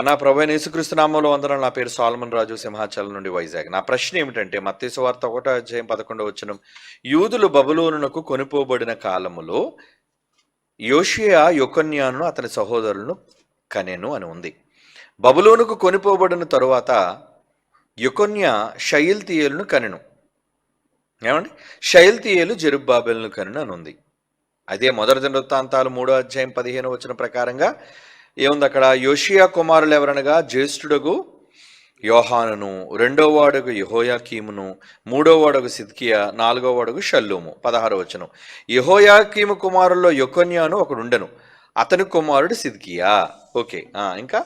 నా ప్రభు యేసుక్రీస్తు నామంలో వందనం. నా పేరు సాల్మన్ రాజు సింహాచలం నుండి వైజాగ్. నా ప్రశ్న ఏమిటంటే మత్తేసు వార్త ఒకటో అధ్యాయం పదకొండవ వచనం యూదులు బబులోనునకు కొనిపోబడిన కాలములో యోషియా యొకన్యాను అతని సహోదరులను కనెను అని ఉంది. బబులోనుకు కొనిపోబడిన తరువాత యొకొన్య షయిల్తీయేలును కనెను. ఏమండి? షయిల్తీయేలు జెరుబ్బాబెల్ను కనెను అని ఉంది. అదే మొదటి దినవృత్తాంతాలు మూడో అధ్యాయం పదిహేను వచ్చిన ప్రకారంగా ఏముంది అక్కడ? యోషియా కుమారులు ఎవరనగా? జ్యేష్ఠుడగు యోహానును రెండో వాడుగు యహోయాకీమును మూడో వాడుగు సిద్కియా నాలుగో వాడుగు షల్లూము. పదహారు వచ్చను యహోయాకీము కుమారుల్లో యొకొన్యాను ఒకడుండెను. అతని కుమారుడు సిద్కియా. ఓకే. ఇంకా?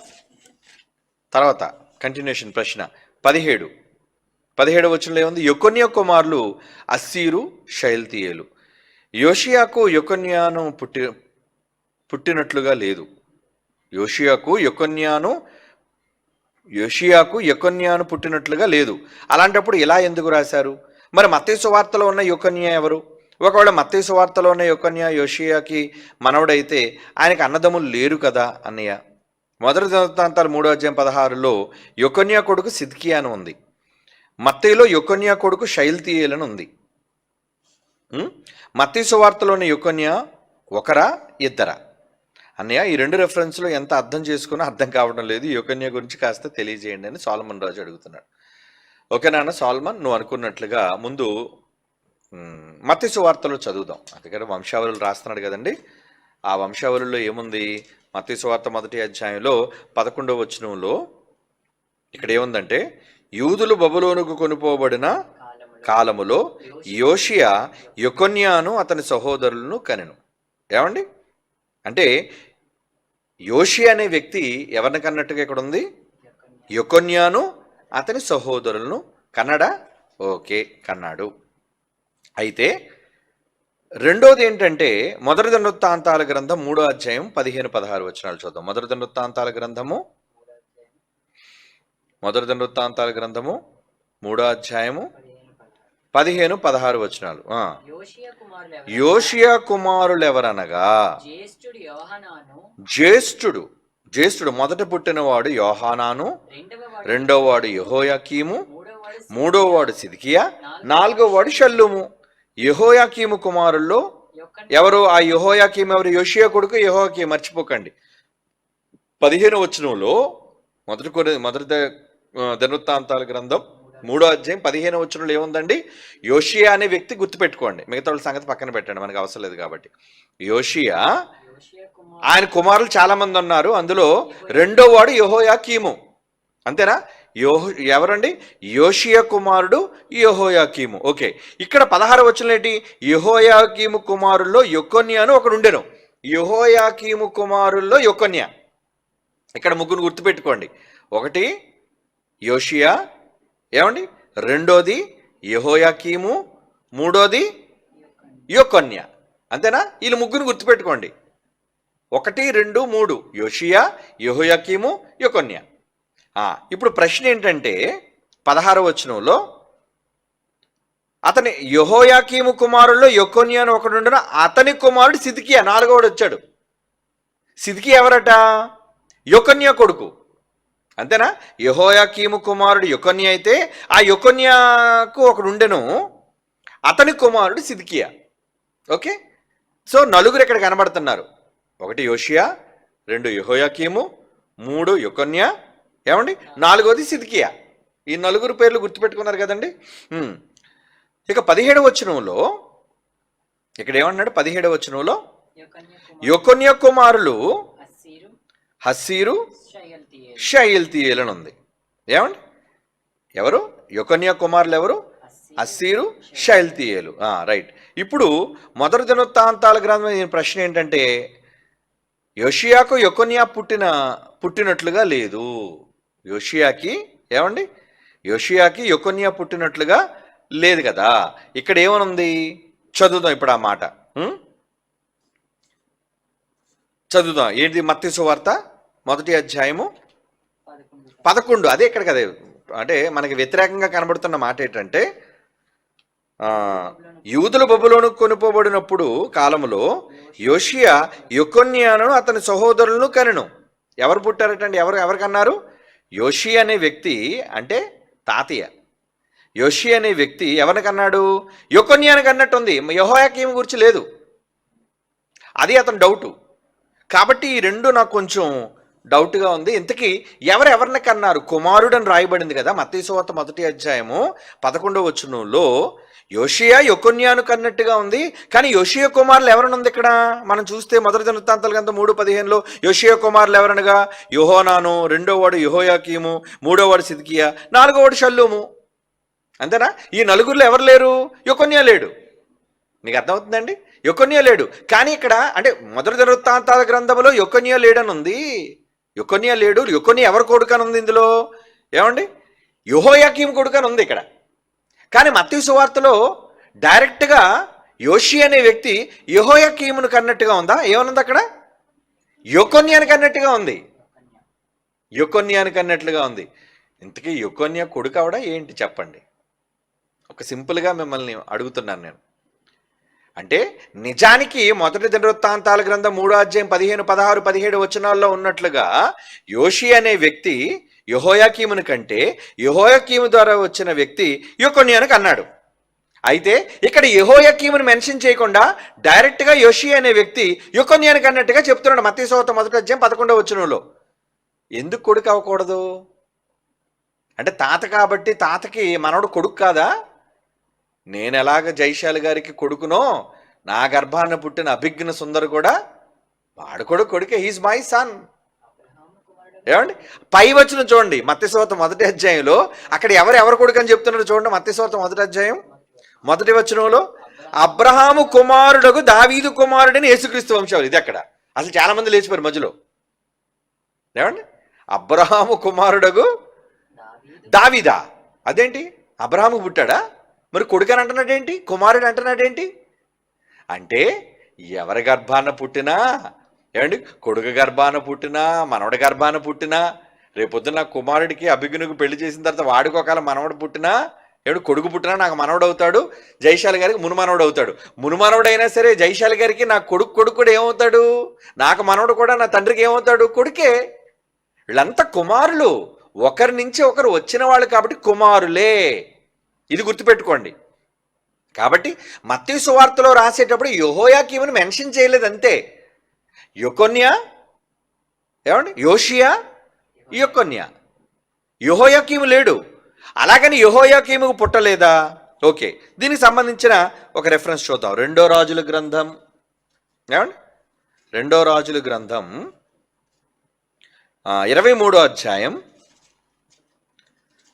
తర్వాత కంటిన్యూషన్ ప్రశ్న. పదిహేడు. పదిహేడు వచనంలో ఏముంది? యొకొన్య కుమారులు అస్సీరు షైల్తీయేలు యోషియాకు యొకొన్యాను పుట్టి పుట్టినట్లుగా లేదు. యోషియాకు యొకొన్యాను యోషియాకు యొకొన్యాను పుట్టినట్లుగా లేదు. అలాంటప్పుడు ఇలా ఎందుకు రాశారు? మరి మత్తయి వార్తలో ఉన్న యొకొన్యా ఎవరు? ఒకవేళ మత్తేసు వార్తలో ఉన్న యొకొన్యా యోషియాకి మనవడైతే ఆయనకి అన్నదమ్ములు లేరు కదా అన్నయ్య. మొదటి దినవృత్తాంతాలు మూడో అధ్యాయం పదహారులో యొకొన్యా కొడుకు సిద్కియా అని ఉంది. మత్తయిలో యొకొన్యా కొడుకు శైల్తీయేలని ఉంది. మత్తేసు వార్తలోని సువార్తలోని ఒకరా ఇద్దరా? అన్నయ్య ఈ రెండు రెఫరెన్స్లో ఎంత అర్థం చేసుకున్నా అర్థం కావడం లేదు. ఈ గురించి కాస్త తెలియజేయండి అని సాల్మన్ రాజు అడుగుతున్నాడు. ఓకే నాన్న సాల్మన్ నువ్వు అనుకున్నట్లుగా ముందు ఉమ్, మత్తయి చదువుదాం. అందుకని వంశావళులు రాస్తున్నాడు కదండి. ఆ వంశావళిలో ఏముంది? మత్తయి సువార్త మొదటి అధ్యాయంలో పదకొండవ వచనంలో ఇక్కడ ఏముందంటే యూదులు బబులోనుకు కొనుపోబడిన కాలములో యోషియా యొకొన్యాను అతని సహోదరులను కనెను. ఏమండి? అంటే యోషి అనే వ్యక్తి ఎవరిని కన్నట్టుగా ఇక్కడ ఉంది యొకొన్యాను అతని సహోదరులను. కన్నడా? ఓకే కన్నాడు. అయితే రెండోది ఏంటంటే మొదటి దండొత్తాంతాల గ్రంథం మూడో అధ్యాయం పదిహేను పదహారు వచనాలు చూద్దాం. మొదటి దండొత్తాంతాల గ్రంథము? మొదటి దండొత్తాంతాల గ్రంథము? మూడో అధ్యాయము? పదిహేను పదహారు వచనాలు. యోషియా కుమారులు ఎవరనగా జ్యేష్ఠుడు జ్యేష్ఠుడు. మొదట పుట్టినవాడు యోహానాను. రెండవ వాడు రెండో వాడు యహోయాకీము. మూడవ వాడు మూడో వాడు సిద్కియా. నాలుగో వాడు షల్లుము. యహోయాకీము కుమారుల్లో ఎవరు? ఆ యహోయాకీము ఎవరు? యోషియా కొడుకు యహోయాకీము. మర్చిపోకండి. పదిహేను వచనంలో మొదటి మొదటి దినవృత్తాంతాల గ్రంథం మూడో అధ్యాయం పదిహేను వచ్చినలో ఏముందండి? యోషియా అనే వ్యక్తి గుర్తుపెట్టుకోండి. మిగతా వాళ్ళ సంగతి పక్కన పెట్టండి మనకు అవసరం లేదు కాబట్టి. యోషియా ఆయన కుమారులు చాలా మంది ఉన్నారు. అందులో రెండో వాడు యహోయా కీము అంతేనా? యోహో ఎవరండి? యోషియా కుమారుడు యహోయాకీము. ఓకే. ఇక్కడ పదహారు వచ్చిన ఏంటి? యహోయాకీము కుమారుల్లో యొకొన్య అని ఒకడు ఉండెను. యహోయాకీము కుమారుల్లో యొకొన్య. ఇక్కడ ముగ్గురు గుర్తుపెట్టుకోండి. ఒకటి యోషియా ఏమండి? రెండోది యహోయాకీము మూడోది యొకొన్య. అంతేనా? వీళ్ళు ముగ్గురు గుర్తుపెట్టుకోండి. ఒకటి రెండు మూడు. యోషియా యహోయాకీము యొకొన్య. ఇప్పుడు ప్రశ్న ఏంటంటే పదహార వచనంలో అతని యహోయాకీము కుమారుల్లో యొకొన్య అని ఒకడు ఉండను అతని కుమారుడు సిద్కియా నాలుగోడు వచ్చాడు. సిద్కి ఎవరట? యొకొన్య కొడుకు. అంతేనా? యహోయాకీము కుమారుడు యొకొన్య అయితే ఆ యొకొన్యకు ఒకడు ఉండెను అతని కుమారుడు సిద్కియా. ఓకే? సో నలుగురు ఇక్కడ కనబడుతున్నారు. ఒకటి యోషియా రెండు యహోయాకీము మూడు యొకొన్య. ఏమండి? నాలుగోది సిద్కియా. ఈ నలుగురు పేర్లు గుర్తుపెట్టుకున్నారు కదండి. ఇక పదిహేడు వచనంలో ఇక్కడ ఏమన్నాడు? పదిహేడు వచనంలో యొకొన్య కుమారులు హస్సీరు షయల్తీయేల్ అని ఉంది. ఏమండి? ఎవరు? యొకన్య కుమారులు ఎవరు? Assir Shealtiel right. ఇప్పుడు మొదటి దినోత్తాంతాల గ్రంథం దీని ప్రశ్న ఏంటంటే యోషియాకు యొకొన్యా పుట్టిన పుట్టినట్లుగా లేదు. యోషియాకి ఏమండి? యోషియాకి యొకొన్యా పుట్టినట్లుగా లేదు కదా. ఇక్కడ ఏమనుంది? చదువుదాం ఇప్పుడు ఆ మాట. చదువుదాం. ఏంటి మత్స్సు వార్త? మొదటి అధ్యాయము పదకొండు అదే ఇక్కడ కదా అంటే మనకి వ్యతిరేకంగా కనబడుతున్న మాట ఏంటంటే ఆ, యూదులు బబులోను కొనుపోబడినప్పుడు కాలంలో యోషియా యొకొన్యాను అతని సహోదరులను కనెను. ఎవరు పుట్టారటండి? ఎవరు ఎవరికన్నారు యోషి అనే వ్యక్తి అంటే తాతయ్య. యోషి అనే వ్యక్తి ఎవరికన్నాడు యొకొన్యానికి అన్నట్టుంది యహోయాకీం గురించి లేదు. అది అతని డౌటు. కాబట్టి ఈ రెండు నాకు కొంచెం డౌట్గా ఉంది. ఇంతకీ ఎవరు ఎవరిని కన్నారు కుమారుడు అని రాయబడింది కదా మత్తీసువార్త మొదటి అధ్యాయము పదకొండవ వచనంలో యోషియా యొకొన్యాను కన్నట్టుగా ఉంది. కానీ యోషియా కుమారులు ఎవరనుంది ఇక్కడ? మనం చూస్తే మొదటి దినవృత్తాంతాల గంత మూడు పదిహేనులో యోషియా కుమారులు ఎవరనగా? యుహోనాను రెండో వాడు యుహోయాకీము మూడో వాడు సిద్కియా నాలుగో వాడు షల్లూము. అంతేనా? ఈ నలుగురిలో ఎవరు లేరు? యొకొన్యా లేడు. మీకు అర్థమవుతుందండి? యొకొన్యా లేడు. కానీ ఇక్కడ అంటే మొదటి దినవృత్తాంతాల గ్రంథంలో యొకొన్యా లేడని ఉంది యొకొన్యా లేడు యొకొన్యా ఎవరు కొడుకని ఉంది ఇందులో? ఏమండి? యుహోయాకీం కొడుకని ఉంది ఇక్కడ. కానీ మత్తి సువార్తలో డైరెక్ట్గా యోషి అనే వ్యక్తి యహోయాకీమును కన్నట్టుగా ఉందా? ఏమనుంది అక్కడ? యొకొన్యానికి అన్నట్టుగా ఉంది. యొకొన్యానికి అన్నట్లుగా ఉంది. ఇంతకీ యొకొన్యా కొడుకు అవడా ఏంటి? చెప్పండి. ఒక సింపుల్గా మిమ్మల్ని అడుగుతున్నాను నేను. అంటే నిజానికి మొదటి దినవృత్తాంతాల గ్రంథం మూడో అధ్యాయం పదిహేను పదహారు పదిహేడు వచనాల్లో ఉన్నట్లుగా యోషి అనే వ్యక్తి యహోయాకీముని కంటే యహోయాకీము ద్వారా వచ్చిన వ్యక్తి యొకొన్యానికి అన్నాడు. అయితే ఇక్కడ యహోయాకీముని మెన్షన్ చేయకుండా డైరెక్ట్గా యోషి అనే వ్యక్తి యొకొన్యానికి అన్నట్టుగా చెప్తున్నాడు మతీసోత మొదటి అధ్యాయం పదకొండవ వచనంలో. ఎందుకు కొడుకు అవ్వకూడదు? అంటే తాత కాబట్టి తాతకి మనవడు కొడుకు కాదా? నేను ఎలాగ జైశాలి గారికి కొడుకునో నా గర్భాన పుట్టిన అభిజ్ఞ సుందర్ కూడా వాడు కూడా కొడుకే హీస్ మై సన్ ఏమండి? పై వచ్చిన చూడండి మత్స్యశోత మొదటి అధ్యాయంలో అక్కడ ఎవరు ఎవరు కొడుకు అని చెప్తున్నారు చూడండి మత్స్యశోత మొదటి అధ్యాయం మొదటి వచనంలో అబ్రహాము కుమారుడకు దావీదు కుమారుడని యేసుక్రీస్తు వంశాలు ఇది అక్కడ. అసలు చాలా మంది లేచిపోయారు మధ్యలో. ఏమండి? అబ్రహాము కుమారుడకు దావీదా. అదేంటి? అబ్రహాము పుట్టాడా? మరి కొడుకు అని అంటున్నాడేంటి? కుమారుడు అంటున్నాడేంటి? అంటే ఎవరి గర్భాన పుట్టినా ఏమండి? కొడుకు గర్భాన పుట్టినా మనవడి గర్భాన పుట్టినా రేపొద్దున నా కుమారుడికి అభిగునికి పెళ్ళి చేసిన తర్వాత వాడికి ఒకవేళ మనవడు పుట్టినా ఏడు కొడుకు పుట్టినా నాకు మనవడు అవుతాడు జైశాలి గారికి మునుమానవుడు అవుతాడు. మునుమానవుడు అయినా సరే జైశాలి గారికి నా కొడుకు కొడుకు కూడా ఏమవుతాడు? నాకు మనవడు కూడా నా తండ్రికి ఏమవుతాడు? కొడుకే. వీళ్ళంతా కుమారులు. ఒకరి నుంచి ఒకరు వచ్చిన వాళ్ళు కాబట్టి కుమారులే. ఇది గుర్తుపెట్టుకోండి. కాబట్టి మత్తయి సువార్తలో రాసేటప్పుడు యోహోయాకీమును మెన్షన్ చేయలేదు అంతే యొకొన్యా? ఏమండి? యోషియా? యొకొన్యా. యెహోయాకీము లేడు. అలాగని యెహోయాకీముకు పుట్టలేదా? ఓకే. దీనికి సంబంధించిన ఒక రెఫరెన్స్ చూద్దాం. రెండో రాజుల గ్రంథం. ఏమండి? రెండో రాజుల గ్రంథం ఇరవై మూడో అధ్యాయం.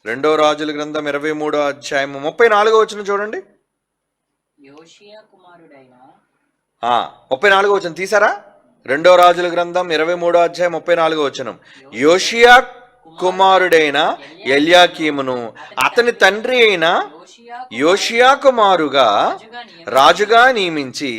రెండో రాజుల గ్రంథం ఇరవై మూడో అధ్యాయం ముప్పై నాలుగో వచ్చిన చూడండి. ముప్పై నాలుగో వచ్చిన తీసారా? రెండో రాజుల గ్రంథం ఇరవై మూడో అధ్యాయం ముప్పై నాలుగో వచనం. యోషియా కుమారుడైన ఎల్యాకీమును అతని తండ్రి అయిన యోషియా కుమారుగా రాజుగా నియమించి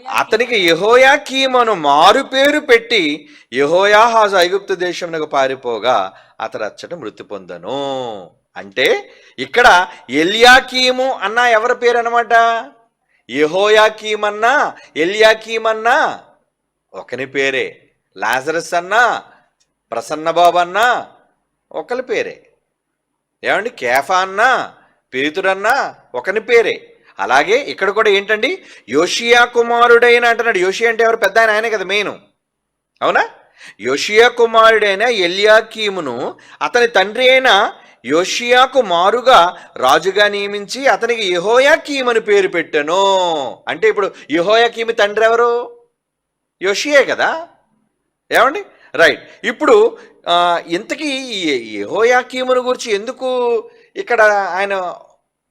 అతనికి యెహోయా అతనికి మారు పేరు పెట్టి యెహోయాహాజు ఐగుప్తు దేశంలో పారిపోగా అతడు అచ్చట మృతి పొందను. అంటే ఇక్కడ ఎల్యాకీము అన్న ఎవరి పేరు అనమాట యహోయాకీమన్నా ఎల్యాకీమన్నా ఒకని పేరే. లాజరస్ అన్నా ప్రసన్నబాబు అన్నా ఒకరి పేరే. ఏమండి? కేఫా అన్నా పేతురన్నా ఒకని పేరే. అలాగే ఇక్కడ కూడా ఏంటండి? యోషియా కుమారుడైన అంటున్నాడు. యోషియా అంటే ఎవరు? పెద్ద ఆయన ఆయనే కదా మెయిన్ అవునా? యోషియా కుమారుడైన ఎల్యాకీమును అతని తండ్రి అయిన యోషియాకు మారుగా రాజుగా నియమించి అతనికి యెహోయాకీమని పేరు పెట్టాను. అంటే ఇప్పుడు యెహోయాకీమి తండ్రి ఎవరు? యోషియే కదా? ఏమండి? రైట్ ఇప్పుడు ఇంతకీ యహోయాకీమును గురించి ఎందుకు ఇక్కడ ఆయన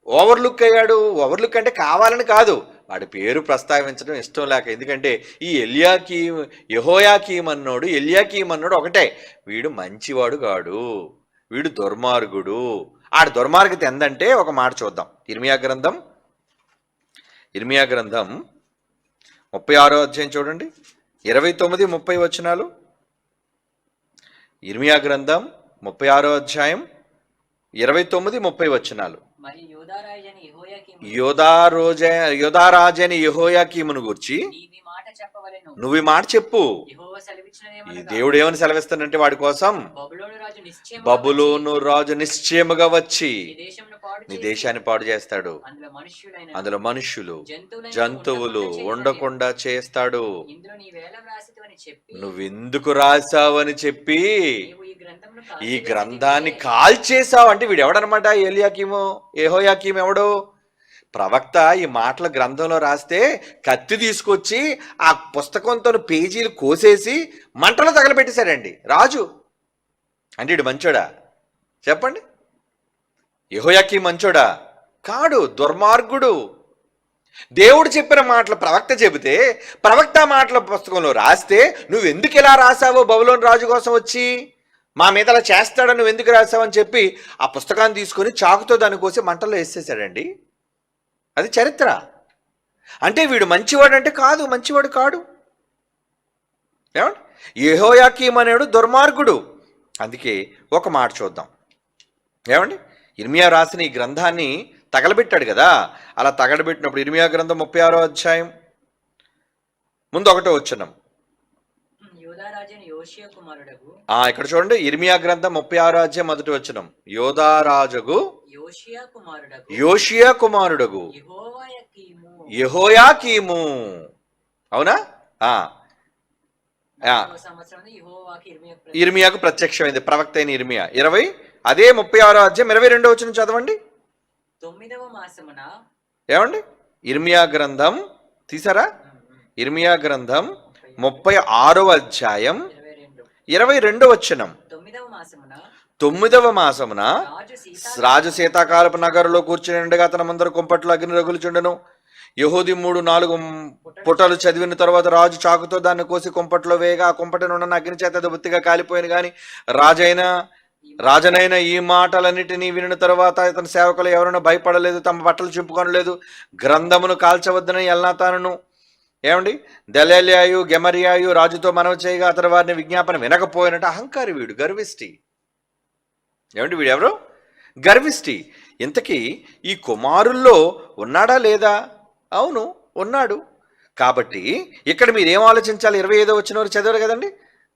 ఓవర్లుక్ అయ్యాడు. ఓవర్లుక్ అంటే కావాలని కాదు. వాడి పేరు ప్రస్తావించడం ఇష్టం లేక. ఎందుకంటే ఈ ఎలియాకీమ్ యహోయాకీమ్ అన్నోడు ఎలియాకీమ్ అన్నోడు ఒకటే. వీడు మంచివాడు కాడు. వీడు దుర్మార్గుడు. ఆడ దుర్మార్గత ఎందంటే ఒక మాట చూద్దాం. ఇర్మియా గ్రంథం. ఇర్మియా గ్రంథం ముప్పై ఆరో అధ్యాయం చూడండి. ఇరవై తొమ్మిది ముప్పై వచనాలు. ఇర్మియా గ్రంథం ముప్పై ఆరో అధ్యాయం ఇరవై తొమ్మిది ముప్పై వచనాలు. యోధారాజని యెహోయాకీము యోధా రోజ యోధారాజని యెహోయాకీమును గూర్చి నువ్వు ఈ మాట చెప్పు. ఈ దేవుడు ఏమని సెలవిస్తానంటే వాడి కోసం బబులోను రాజు నిశ్చయముగా బబులోను రాజు నిశ్చయముగా వచ్చి నీ దేశాన్ని పాడు చేస్తాడు. అందులో జంతువులైన జంతువులు ఉండకుండా చేస్తాడు. నువ్వెందుకు రాసావని చెప్పి ఈ. గ్రంథాన్ని కాల్చేసావు అంటే వీడు ఎవడనమాట ఏలియాకీము ఏహోయాకీము ఎవడు? ప్రవక్త ఈ మాటల గ్రంథంలో రాస్తే కత్తి తీసుకొచ్చి ఆ పుస్తకంతో పేజీలు కోసేసి మంటలో తగలబెట్టేశాడండి. రాజు. అంటే ఇడు మంచోడా? చెప్పండి. యహోయాకి మంచోడా? కాడు దుర్మార్గుడు. దేవుడు చెప్పిన మాటలు ప్రవక్త చెబితే ప్రవక్త మాటల పుస్తకంలో రాస్తే నువ్వు ఎందుకు ఇలా రాసావో బబులోని రాజు కోసం వచ్చి? మా మీద అలా చేస్తాడని నువ్వు ఎందుకు రాసావని చెప్పి ఆ పుస్తకాన్ని తీసుకొని చాకుతో దాన్ని కోసి మంటల్లో వేసేసాడండి. అది చరిత్ర. అంటే వీడు మంచివాడు అంటే కాదు మంచివాడు కాడు. ఏమండి? యెహోయాకీం అనేవాడు దుర్మార్గుడు. అందుకే ఒక మాట చూద్దాం. ఏమండి? ఇర్మియా రాసిన ఈ గ్రంథాన్ని తగలబెట్టాడు కదా. అలా తగలబెట్టినప్పుడు ఇర్మియా గ్రంథం ముప్పై ఆరో అధ్యాయం. ముందు ఒకటో వచ్చినాం ఇక్కడ చూడండి. ఇర్మియా గ్రంథం ముప్పై ఆరో అధ్యాయం మొదటి వచ్చినాం యోధారాజుగు యోషియా కుమారుడగు. యెహోయాకీము అవునా? ఇర్మియాకు ప్రత్యక్షమైంది ప్రవక్త అయిన ఇర్మియా. ఇరవై అదే ముప్పై ఆరో అధ్యాయం ఇరవై రెండో వచ్చిన చదవండి. తొమ్మిదవ మాసమున ఏమండి? ఇర్మియా గ్రంథం తీసారా? ఇర్మియా గ్రంథం ముప్పై ఆరో అధ్యాయం ఇరవై రెండు. ఇరవై రెండో వచ్చినం తొమ్మిదవ మాసమున తొమ్మిదవ మాసమున రాజు సీతా రాజు శీతాకాలపు నగరులో కూర్చుని ఉండగా తన ముందర కుంపట్లో అగ్ని రగులుచుండెను. యహూది మూడు నాలుగు పుటలు చదివిన తర్వాత రాజు చాకుతో దాన్ని కోసి కుంపట్లో వేయగా ఆ కుంపటి నుండి అగ్ని చేత బొత్తిగా కాలిపోయిన గాని రాజైన రాజనైన ఈ మాటలన్నిటినీ వినిన తర్వాత ఇతని సేవకులు ఎవరైనా భయపడలేదు తమ బట్టలు చింపుకొనలేదు గ్రంథమును కాల్చవద్దని ఎల్నాతాను ఏమండి? దళేలియాయు గెమరియాయు రాజుతో మనవి చేయగా అతని వారిని విజ్ఞాపన వినకపోయినట్టు అహంకారి వీడు గర్విష్టి. ఏమండి వీడు ఎవరు గర్విష్టి. ఇంతకీ ఈ కుమారుల్లో ఉన్నాడా లేదా? అవును ఉన్నాడు. కాబట్టి ఇక్కడ మీరు ఏం ఆలోచించాలి? ఇరవై ఐదో వచ్చిన వారు చదివారు కదండి?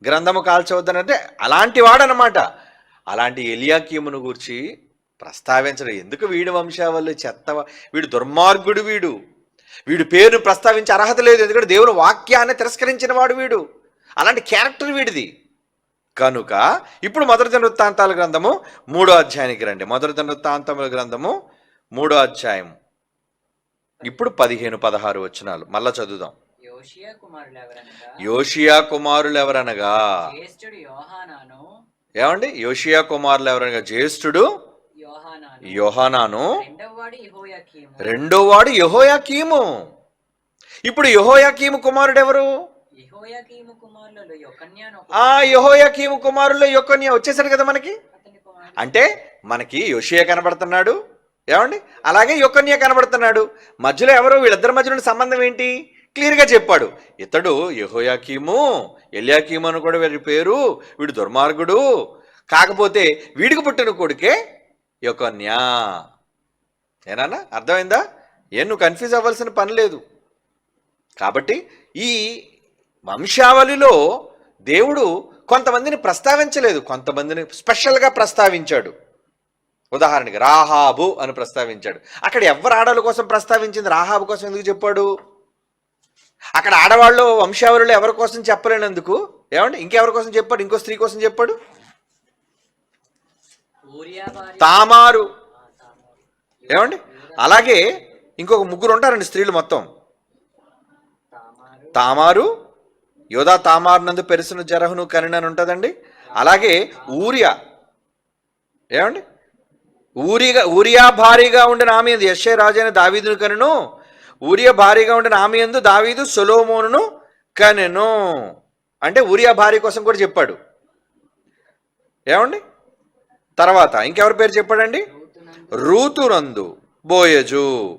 గ్రంథము కాల్చవద్దని అంటే అలాంటి వాడనమాట. అలాంటి ఎలియాకీమును గూర్చి ప్రస్తావించడం. ఎందుకు వీడి వంశావళి చెత్త వీడు దుర్మార్గుడు వీడు. వీడు పేరును ప్రస్తావించే అర్హత లేదు. ఎందుకంటే దేవుని వాక్యాన్ని తిరస్కరించిన వాడు వీడు. అలాంటి క్యారెక్టర్ వీడిది. కనుక ఇప్పుడు మొదటి దినవృత్తాంతాల గ్రంథము మూడో అధ్యాయానికి రండి. మొదటి దినవృత్తాంతముల గ్రంథము మూడో అధ్యాయం. ఇప్పుడు పదిహేను పదహారు వచనాలు. మళ్ళా చదువుదాం. యోషియా కుమారులు ఎవరనగా ఏమండి? యోషియా కుమారులు ఎవరనగా జ్యేష్ఠుడు యోహానాను. యోహానాను. రెండవ వాడు యెహోయాకీము. ఇప్పుడు యహోయాకీము కుమారుడు ఎవరు ఆ యహోయాకీము కుమారుల్లో యొక్కన్య వచ్చేసాడు కదా మనకి? అంటే మనకి యోషియా కనబడుతున్నాడు. ఏమండి? అలాగే యొక్కన్య కనబడుతున్నాడు. మధ్యలో ఎవరు వీళ్ళిద్దరి మధ్యలో సంబంధం ఏంటి? క్లియర్గా చెప్పాడు. ఇతడు యహోయాకీము ఎలియాకీము అని కూడా వీడి పేరు. వీడు దుర్మార్గుడు. కాకపోతే వీడికి పుట్టిన కొడుకే యొకన్య ఏనా అర్థమైందా? ఏం నువ్వు కన్ఫ్యూజ్ అవ్వాల్సిన పని లేదు. కాబట్టి ఈ వంశావళిలో దేవుడు కొంతమందిని ప్రస్తావించలేదు. కొంతమందిని స్పెషల్గా ప్రస్తావించాడు. ఉదాహరణకి రాహాబు అని ప్రస్తావించాడు. అక్కడ ఎవరు ఆడవాళ్ళ కోసం ప్రస్తావించింది? రాహాబు కోసం ఎందుకు చెప్పాడు? అక్కడ ఆడవాళ్ళు వంశావళిలో ఎవరి కోసం చెప్పలేనందుకు? ఏమండి? ఇంకెవరి కోసం చెప్పాడు? ఇంకో స్త్రీ కోసం చెప్పాడు? తామారు. ఏమండి? అలాగే ఇంకొక ముగ్గురు ఉంటారండి స్త్రీలు మొత్తం. తామారు. యోధా తామారు నందు పెరుసును జరహును కనినని ఉంటుందండి. అలాగే ఊరియా. ఏమండి? ఊరిగా ఊరియా భారీగా ఉండిన ఆమె ఎందు యశ్య రాజైన దావీదును కనును ఊరియా భారీగా ఉండిన ఆమె ఎందు దావీదు సొలోమోనును కనెను. అంటే ఊరియా భార్య కోసం కూడా చెప్పాడు. ఏమండి? తర్వాత ఇంకెవరి పేరు చెప్పాడండి? రూతునందు బోయజు.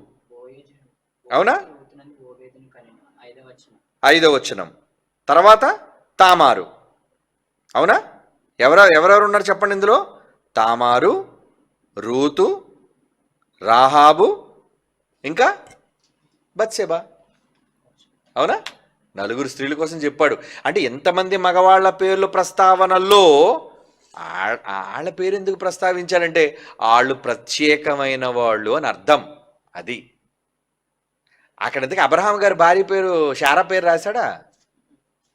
అవునా? ఐదో వచనం. తర్వాత తామారు. అవునా? ఎవర ఎవరెవరు ఉన్నారు చెప్పండి ఇందులో? తామారు రూతు రాహాబు ఇంకా బత్సేబా. అవునా? నలుగురు స్త్రీల కోసం చెప్పాడు. అంటే ఎంతమంది మగవాళ్ళ పేర్లు ప్రస్తావనల్లో ఆ- వాళ్ళ పేరు ఎందుకు ప్రస్తావించాలంటే వాళ్ళు ప్రత్యేకమైన వాళ్ళు అని అర్థం. అది. అక్కడ ఎందుకు అబ్రహాం గారి భార్య పేరు శారా పేరు రాశాడా?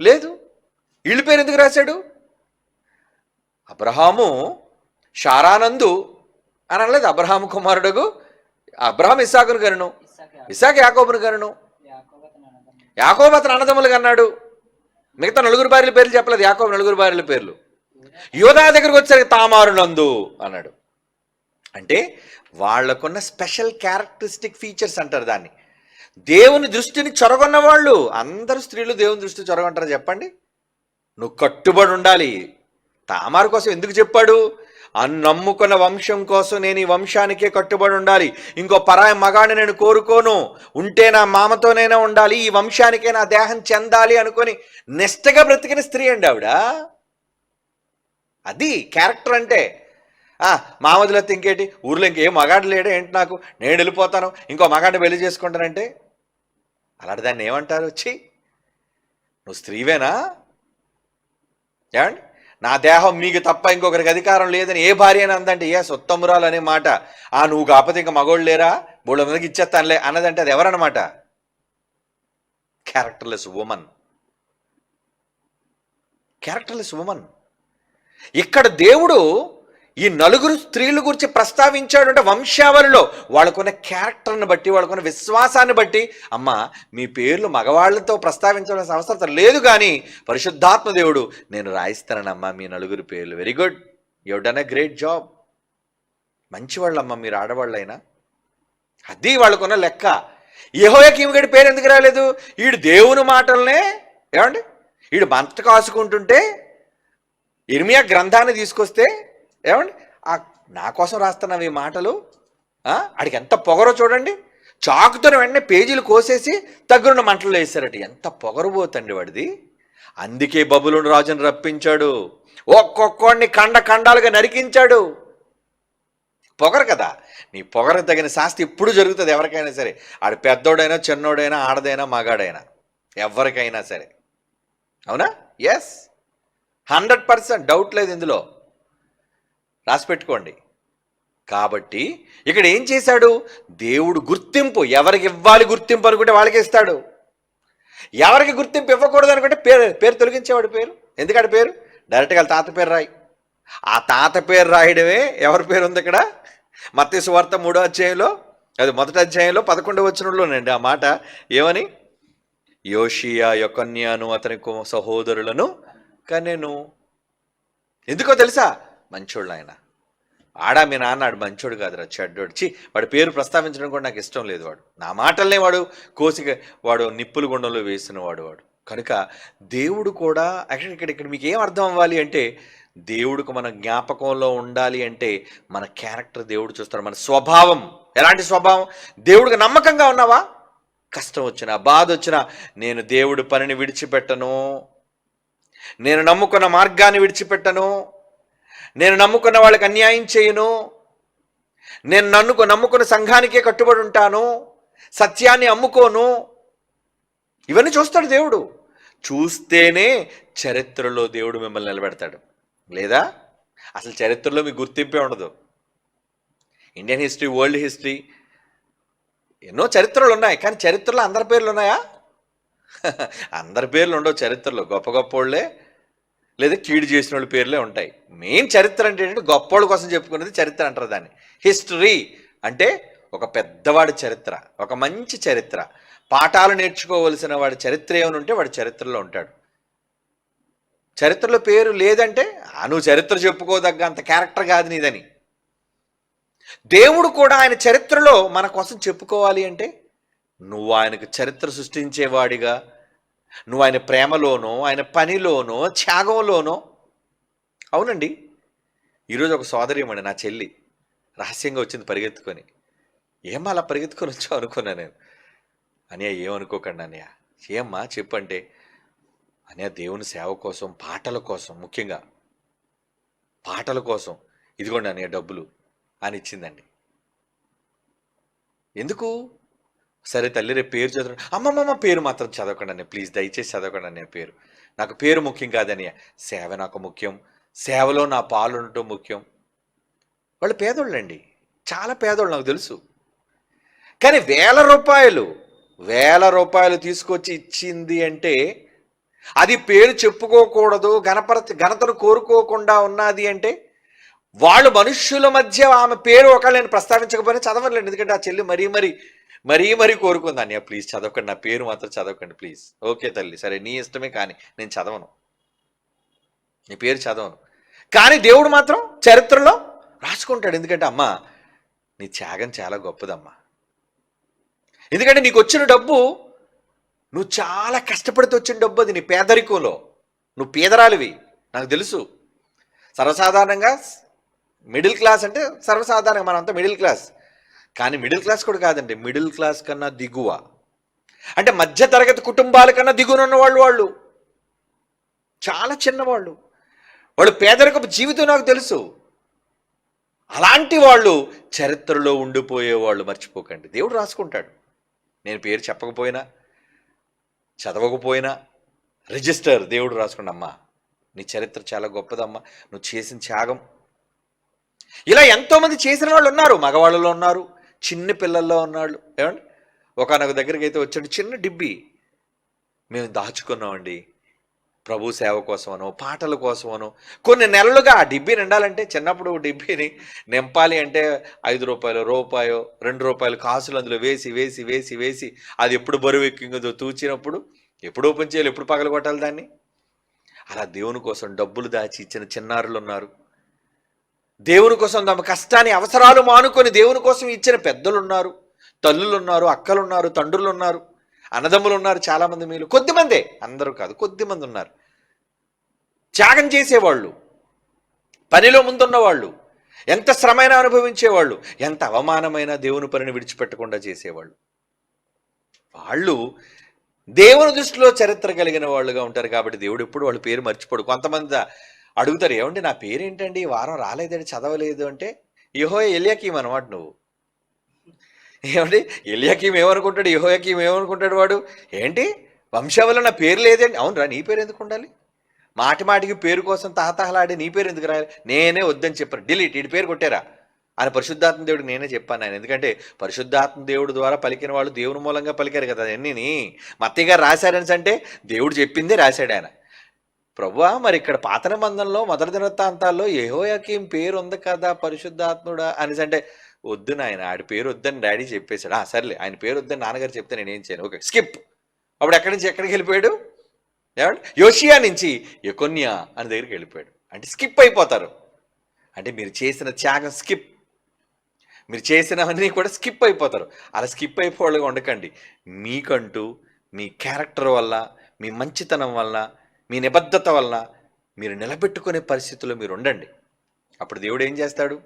లేదు. వీళ్ళ పేరు ఎందుకు రాశాడు? అబ్రహాము షారానందు అని అనలేదు. అబ్రహాము కుమారుడుగు అబ్రహాం ఇసాకును గనును ఇసాక్ యాకోబును గనును యాకోబు అతను అన్నదమ్ములు అన్నాడు మిగతా నలుగురు భార్యల పేర్లు చెప్పలేదు. యాకోబు నలుగురు భార్యల పేర్లు. యోధా దగ్గరకు వచ్చేసరికి తామారు నందు అన్నాడు. అంటే వాళ్ళకున్న స్పెషల్ క్యారెక్టరిస్టిక్ ఫీచర్స్ అంటారు దాన్ని. దేవుని దృష్టిని చొరగొన్న వాళ్ళు అందరు స్త్రీలు దేవుని దృష్టి చొరగొంటారు చెప్పండి? నువ్వు కట్టుబడి ఉండాలి. తామారు కోసం ఎందుకు చెప్పాడు? ఆ నమ్ముకున్న వంశం కోసం నేను ఈ వంశానికే కట్టుబడి ఉండాలి. ఇంకో పరాయ మగాడిని నేను కోరుకోను. ఉంటే నా మామతోనైనా ఉండాలి. ఈ వంశానికే నా దేహం చెందాలి అనుకొని నిష్టగా బ్రతికిన స్త్రీ అండి ఆవిడ. అది క్యారెక్టర్ అంటే. మామదిలో మా ఇంకేంటి? ఊర్లో ఇంకేం మగాడు లేడే ఏంటి నాకు? నేను వెళ్ళిపోతాను. ఇంకో మగాడిని పెళ్ళి చేసుకుంటానంటే? అలాంటి దాన్ని ఏమంటారు? వచ్చి నువ్వు స్త్రీవేనా? ఏమండి? నా దేహం మీకు తప్ప ఇంకొకరికి అధికారం లేదని ఏ భార్య అని అందంటే ఏ సొత్తమురాలు అనే మాట ఆ నువ్వు కాకపోతే ఇంకా మగోళ్ళు లేరా? బోళ్ళ మీదకి ఇచ్చేస్తానులే అన్నదంటే అది ఎవరన్నమాట? Characterless women. Characterless women. ఇక్కడ దేవుడు ఈ నలుగురు స్త్రీల గురించి ప్రస్తావించాడు అంటే వంశావళిలో వాళ్ళకున్న క్యారెక్టర్ని బట్టి వాళ్ళకున్న విశ్వాసాన్ని బట్టి అమ్మ మీ పేర్లు మగవాళ్ళతో ప్రస్తావించాల్సిన అవసరం లేదు కానీ పరిశుద్ధాత్మ దేవుడు నేను రాయిస్తానమ్మా మీ నలుగురు పేర్లు. Very good you done a great job మంచివాళ్ళమ్మా మీరు ఆడవాళ్ళైనా. అది వాళ్ళకున్న లెక్క. యహోయకి ఈమెగడి పేరు ఎందుకు రాలేదు? వీడు దేవుని మాటలనే ఏమండి? వీడు మంట కాసుకుంటుంటే ఇర్మియా గ్రంథాన్ని తీసుకొస్తే ఏమండి? ఆ నా కోసం రాస్తున్నావు ఈ మాటలు ఆడికి ఎంత పొగరో చూడండి. చాకుతో వెంటనే పేజీలు కోసేసి తగ్గురున్న మంటలు వేసారట. ఎంత పొగరబోతండి వాడిది. అందుకే బబులుని రాజును రప్పించాడు. ఒక్కొక్కడిని కండ కండాలుగా నరికించాడు. పొగరు కదా. నీ పొగరకు తగిన శాస్తి ఇప్పుడు జరుగుతుంది ఎవరికైనా సరే. ఆడు పెద్దోడైనా చిన్నోడైనా ఆడదైనా మగాడైనా. ఎవరికైనా సరే. అవునా? ఎస్ హండ్రెడ్ పర్సెంట్ డౌట్ లేదు ఇందులో. రాసి పెట్టుకోండి కాబట్టి ఇక్కడ ఏం చేశాడు? దేవుడు గుర్తింపు ఎవరికి ఇవ్వాలి గుర్తింపు అనుకుంటే వాళ్ళకి ఇస్తాడు. ఎవరికి గుర్తింపు ఇవ్వకూడదు అనుకుంటే పేరు పేరు తొలగించేవాడు పేరు? ఎందుకంటే పేరు? డైరెక్ట్గా తాత పేరు రాయి. ఆ తాత పేరు రాయడమే ఎవరి పేరు ఉంది ఇక్కడ? మత్తయి వార్త మూడో అధ్యాయంలో అది మొదటి అధ్యాయంలో పదకొండవ వచ్చినలోనండి ఆ మాట. ఏమని? యోషియా యొకన్యాను అతని సహోదరులను కనెను. ఎందుకో తెలుసా? మంచోళ్ళు ఆయన ఆడా మీ నాన్న ఆడు మంచోడు కాదురా చెడ్డోడు. చి వాడి పేరు ప్రస్తావించడం కూడా నాకు ఇష్టం లేదు వాడు. నా మాటల్నే వాడు కోసి వాడు నిప్పులు గుండంలో వేసిన వాడు వాడు. కనుక దేవుడు కూడా యాక్చువల్ ఇక్కడ ఇక్కడ మీకు ఏం అర్థం అవ్వాలి అంటే దేవుడికి మన జ్ఞాపకంలో ఉండాలి అంటే మన క్యారెక్టర్ దేవుడు చూస్తాడు మన స్వభావం. ఎలాంటి స్వభావం? దేవుడికి నమ్మకంగా ఉన్నావా? కష్టం వచ్చినా బాధ వచ్చినా నేను దేవుడి పనిని విడిచిపెట్టను. నేను నమ్ముకున్న మార్గాన్ని విడిచిపెట్టను. నేను నమ్ముకున్న వాళ్ళకి అన్యాయం చేయను. నేను నన్నుకు నమ్ముకున్న సంఘానికే కట్టుబడి ఉంటాను. సత్యాన్ని అమ్ముకోను. ఇవన్నీ చూస్తాడు దేవుడు. చూస్తేనే చరిత్రలో దేవుడు మిమ్మల్ని నిలబెడతాడు. లేదా? అసలు చరిత్రలో మీకు గుర్తింపే ఉండదు. ఇండియన్ హిస్టరీ వరల్డ్ హిస్టరీ ఎన్నో చరిత్రలు ఉన్నాయి. కానీ చరిత్రలో అందరి పేర్లు ఉన్నాయా? అందరి పేర్లు ఉండవు చరిత్రలో. గొప్ప గొప్ప వాళ్ళే లేదా కీడు చేసిన వాళ్ళ పేర్లే ఉంటాయి. మెయిన్ చరిత్ర అంటే ఏంటంటే గొప్పోళ్ళ కోసం చెప్పుకునేది చరిత్ర అంటారు దాన్ని. హిస్టరీ అంటే ఒక పెద్దవాడి చరిత్ర ఒక మంచి చరిత్ర. పాఠాలు నేర్చుకోవలసిన వాడి చరిత్ర ఏమైనా ఉంటే వాడి చరిత్రలో ఉంటాడు. చరిత్రలో పేరు లేదంటే అను నువ్వు చరిత్ర చెప్పుకోదగ్గ అంత క్యారెక్టర్ కాదు నీదని. దేవుడు కూడా ఆయన చరిత్రలో మన కోసం చెప్పుకోవాలి అంటే నువ్వు ఆయనకు చరిత్ర సృష్టించేవాడిగా నువ్వు ఆయన ప్రేమలోనో ఆయన పనిలోనో త్యాగంలోనో. అవునండి. ఈరోజు ఒక సోదరిమండి నా చెల్లి. రహస్యంగా వచ్చింది పరిగెత్తుకొని. ఏమ్మా అలా పరిగెత్తుకొని వచ్చావు అనుకున్నా నేను. అనియా ఏమనుకోకండి అనయ్య ఏమ్మా చెప్పంటే అనియా దేవుని సేవ కోసం పాటల కోసం ముఖ్యంగా పాటల కోసం. ఇదిగోండి అనియా డబ్బులు. అని ఇచ్చిందండి. ఎందుకు? సరే తల్లి రేపు పేరు చదవండి అమ్మమ్మమ్మ పేరు మాత్రం చదవకండి ప్లీజ్ దయచేసి చదవకండి అన్నయ్య పేరు. నాకు పేరు ముఖ్యం కాదని సేవ నాకు ముఖ్యం. సేవలో నా పాలు ఉండటం ముఖ్యం. వాళ్ళు పేదోళ్ళండి. చాలా పేదోళ్ళు నాకు తెలుసు. కానీ వేల రూపాయలు వేల రూపాయలు తీసుకొచ్చి ఇచ్చింది అంటే అది పేరు చెప్పుకోకూడదు గణపర ఘనతను కోరుకోకుండా ఉన్నది అంటే వాళ్ళు మనుష్యుల మధ్య ఆమె పేరు ఒకళ్ళు నేను ప్రస్తావించకపోయినా చదవలేండి ఎందుకంటే ఆ చెల్లి మరీ మరీ మరీ మరీ కోరుకుంది అన్నయ్య. ప్లీజ్ చదవకండి నా పేరు మాత్రం చదవకండి ప్లీజ్. ఓకే తల్లి సరే నీ ఇష్టమే కానీ నేను చదవను. నీ పేరు చదవను. కానీ దేవుడు మాత్రం చరిత్రలో రాసుకుంటాడు. ఎందుకంటే అమ్మా నీ త్యాగం చాలా గొప్పదమ్మా. ఎందుకంటే నీకు వచ్చిన డబ్బు నువ్వు చాలా కష్టపడితే వచ్చిన డబ్బు అది నీ పేదరికంలో. నువ్వు పేదరాలివి నాకు తెలుసు. సర్వసాధారణంగా మిడిల్ క్లాస్ అంటే సర్వసాధారణంగా మనంతా మిడిల్ క్లాస్. కానీ మిడిల్ క్లాస్ కూడా కాదండి. మిడిల్ క్లాస్ కన్నా దిగువ. అంటే మధ్య తరగతి కుటుంబాల కన్నా దిగువన వాళ్ళు వాళ్ళు. చాలా చిన్నవాళ్ళు వాళ్ళు. పేదరికపు జీవితం నాకు తెలుసు. అలాంటి వాళ్ళు చరిత్రలో ఉండిపోయే వాళ్ళు మర్చిపోకండి. దేవుడు రాసుకుంటాడు. నేను పేరు చెప్పకపోయినా చదవకపోయినా రిజిస్టర్ దేవుడు రాసుకున్న అమ్మా నీ చరిత్ర చాలా గొప్పదమ్మా. నువ్వు చేసిన త్యాగం. ఇలా ఎంతోమంది చేసిన వాళ్ళు ఉన్నారు. మగవాళ్ళలో ఉన్నారు. చిన్న పిల్లల్లో ఉన్నాళ్ళు. ఏమండి? ఒకనొక దగ్గరికి అయితే వచ్చాడు చిన్న డిబ్బి. మేము దాచుకున్నామండి. ప్రభు సేవ కోసమనో పాటల కోసమనో. కొన్ని నెలలుగా ఆ డిబ్బీ నిండాలంటే చిన్నప్పుడు డిబ్బీని నింపాలి అంటే ఐదు రూపాయలు రూపాయో రెండు రూపాయలు కాసులు అందులో వేసి వేసి వేసి వేసి అది ఎప్పుడు బరువు ఎక్కిందో తూచినప్పుడు ఎప్పుడు ఓపెన్ చేయాలి ఎప్పుడు పగలగొట్టాలి దాన్ని? అలా దేవుని కోసం డబ్బులు దాచి ఇచ్చిన చిన్నారులు ఉన్నారు. దేవుని కోసం తమ కష్టాన్ని అవసరాలు మానుకొని దేవుని కోసం ఇచ్చిన పెద్దలు ఉన్నారు తల్లులు ఉన్నారు అక్కలు ఉన్నారు తండ్రులు ఉన్నారు అన్నదమ్ములు ఉన్నారు చాలామంది మీరు కొద్దిమందే అందరూ కాదు కొద్దిమంది ఉన్నారు. త్యాగం చేసేవాళ్ళు పనిలో ముందున్న వాళ్ళు ఎంత శ్రమైనా అనుభవించేవాళ్ళు ఎంత అవమానమైన దేవుని పనిని విడిచిపెట్టకుండా చేసేవాళ్ళు. వాళ్ళు దేవుని దృష్టిలో చరిత్ర కలిగిన వాళ్ళుగా ఉంటారు కాబట్టి దేవుడు ఎప్పుడు వాళ్ళ పేరు మర్చిపోడు. కొంతమంది అడుగుతారు ఏమండి నా పేరేంటండి? ఈ వారం రాలేదండి చదవలేదు అంటే యహో ఎలియాకీం అనమాట నువ్వు. ఏమండి? ఎలియాకీం ఏమనుకుంటాడు? యహోయాకీం ఏమనుకుంటాడు వాడు? ఏంటి? వంశావళి నా పేరు లేదండి. అవునరా నీ పేరు ఎందుకు ఉండాలి? మాటి మాటికి పేరు కోసం తాతహలాడి నీ పేరు ఎందుకు రాయాలి? నేనే వద్దని చెప్పారు డిలీట్ ఇటు పేరు కొట్టారా? అని పరిశుద్ధాత్మ దేవుడికి నేనే చెప్పాను ఆయన. ఎందుకంటే పరిశుద్ధాత్మ దేవుడు ద్వారా పలికిన వాళ్ళు దేవుని మూలంగా పలికారు కదా అన్నీని మత్తిగా రాశారని అంటే దేవుడు చెప్పిందే రాశాడు ఆయన. ప్రభువా మరి ఇక్కడ పాత నిబంధనలో మొదటి దినవృత్తాంతాల్లో యెహోయాకీం పేరు ఉంది కదా పరిశుద్ధాత్ముడా అనేసి అంటే వద్దు నాయన ఆడి పేరు వద్దని డాడీ చెప్పేశాడు. ఆ సర్లే ఆయన పేరు వద్దని నాన్నగారు చెప్తే నేను ఏం చేయను. Okay skip. అప్పుడు ఎక్కడి నుంచి ఎక్కడికి వెళ్ళిపోయాడు? ఏమంటే యోషియా నుంచి ఎకొన్యా అని దగ్గరికి వెళ్ళిపోయాడు. అంటే స్కిప్ అయిపోతారు. అంటే మీరు చేసిన త్యాగం స్కిప్. మీరు చేసినవన్నీ కూడా స్కిప్ అయిపోతారు. అలా స్కిప్ అయిపోవాళ్ళగా ఉండకండి. మీకంటూ మీ క్యారెక్టర్ వల్ల మీ మంచితనం వల్ల మీ నిబద్ధత వలన మీరు నిలబెట్టుకునే పరిస్థితుల్లో మీరు ఉండండి. అప్పుడు దేవుడు ఏం చేస్తాడు?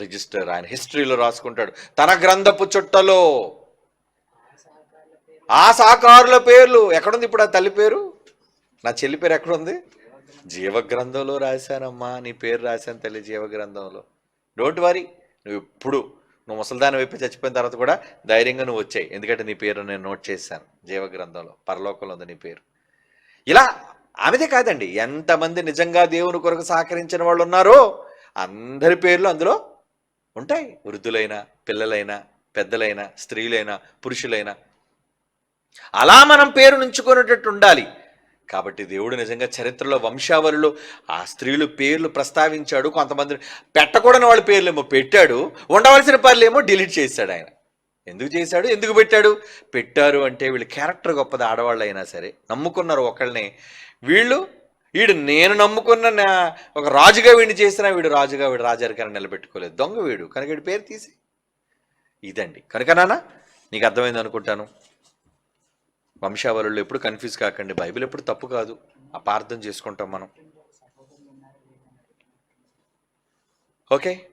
రిజిస్టర్ ఆయన హిస్టరీలో రాసుకుంటాడు. తన గ్రంథపు చుట్టలో. ఆ సహకారుల సాకారుల పేర్లు ఎక్కడుంది ఇప్పుడు ఆ తల్లి పేరు? నా చెల్లి పేరు ఎక్కడుంది? జీవగ్రంథంలో రాశానమ్మా నీ పేరు రాశాను తల్లి జీవగ్రంథంలో. డోంట్ వరీ నువ్వు ఎప్పుడు నువ్వు ముసల్దానం వైపు చచ్చిపోయిన తర్వాత కూడా ధైర్యంగా నువ్వు వచ్చాయి. ఎందుకంటే నీ పేరు నేను నోట్ చేశాను. జీవగ్రంథంలో పరలోకంలో ఉంది నీ పేరు. ఇలా ఆమెదే కాదండి. ఎంతమంది నిజంగా దేవుని కొరకు సహకరించిన వాళ్ళు ఉన్నారో అందరి పేర్లు అందులో ఉంటాయి. వృద్ధులైన పిల్లలైన పెద్దలైన స్త్రీలైన పురుషులైన. అలా మనం పేరు నుంచుకునేటట్టు ఉండాలి. కాబట్టి దేవుడు నిజంగా చరిత్రలో వంశావళిలో ఆ స్త్రీలు పేర్లు ప్రస్తావించాడు. కొంతమంది పెట్టకూడని వాళ్ళ పేర్లేమో పెట్టాడు. ఉండవలసిన పనులేమో డిలీట్ చేశాడు ఆయన. ఎందుకు చేశాడు? ఎందుకు పెట్టాడు? పెట్టారు అంటే వీళ్ళు క్యారెక్టర్ గొప్పది ఆడవాళ్ళు అయినా సరే. నమ్ముకున్నారు ఒకళ్ళని. వీళ్ళు వీడు నేను నమ్ముకున్న నా ఒక రాజుగా వీడిని చేసినా వీడు రాజుగా వీడు రాజరికాన్ని నిలబెట్టుకోలేదు. దొంగ వీడు. కనుక వీడి పేరు తీసి. ఇదండి. కనుక నాన్న నీకు అర్థమైంది అనుకుంటాను. వంశావళులు ఎప్పుడు కన్ఫ్యూజ్ కాకండి. బైబిల్ ఎప్పుడు తప్పు కాదు. అపార్థం చేసుకుంటాం మనం. ఓకే?